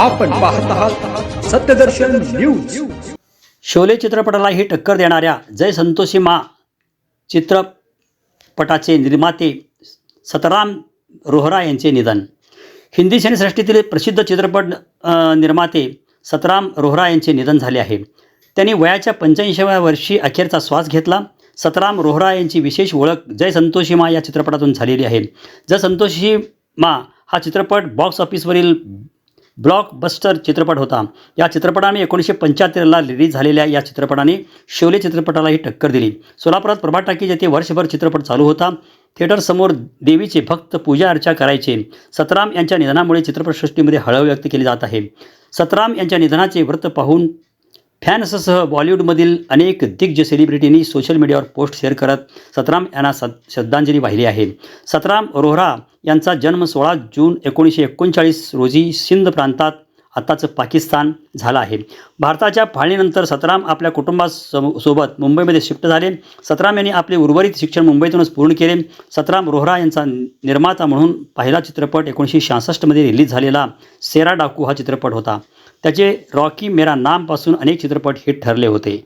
आपण पाहत आहात सत्यदर्शन न्यूज. शोले चित्रपटाला ही टक्कर देणाऱ्या जय संतोषी मा चित्रपटाचे निर्माते सतराम रोहरा यांचे निधन. हिंदी सिनेसृष्टीतील प्रसिद्ध चित्रपट निर्माते सतराम रोहरा यांचे निधन झाले आहे. त्यांनी वयाच्या पंच्याऐंशीव्या वर्षी अखेरचा श्वास घेतला. सतराम रोहरा यांची विशेष ओळख जय संतोषी मा या चित्रपटातून झालेली आहे. जय संतोषी मा हा चित्रपट बॉक्स ऑफिसवरील ब्लॉकबस्टर चित्रपट होता. या चित्रपटाने एकोणीसशे पंच्याहत्तरला रिलीज झालेल्या या चित्रपटाने शोले चित्रपटालाही टक्कर दिली. सोलापुरात प्रभात टाकीज येथे वर्षभर चित्रपट चालू होता. थिएटरसमोर देवीचे भक्त पूजा अर्चा करायचे. सतराम यांच्या निधनामुळे चित्रपटसृष्टीमध्ये हळहळ व्यक्त केली जात आहे. सतराम यांच्या निधनाचे वृत्त पाहून फॅन्ससह बॉलिवूडमधील अनेक दिग्गज सेलिब्रिटींनी सोशल मीडियावर पोस्ट शेअर करत सतराम यांना श्रद्धांजली वाहिली आहे. सतराम रोहरा यांचा जन्म सोळा जून एकोणीसशे एकोणचाळीस रोजी सिंध प्रांतात आताचं पाकिस्तान झालं आहे. भारताच्या फाळणीनंतर सतराम आपल्या कुटुंबासोबत मुंबईमध्ये शिफ्ट झाले. सतराम यांनी आपले उर्वरित शिक्षण मुंबईतूनच पूर्ण केले. सतराम रोहरा यांचा निर्माता म्हणून पहिला चित्रपट एकोणीसशे शहासष्टमध्ये रिलीज झालेला सेरा डाकू हा चित्रपट होता. त्याचे रॉकी मेरा नामपासून अनेक चित्रपट हिट ठरले होते.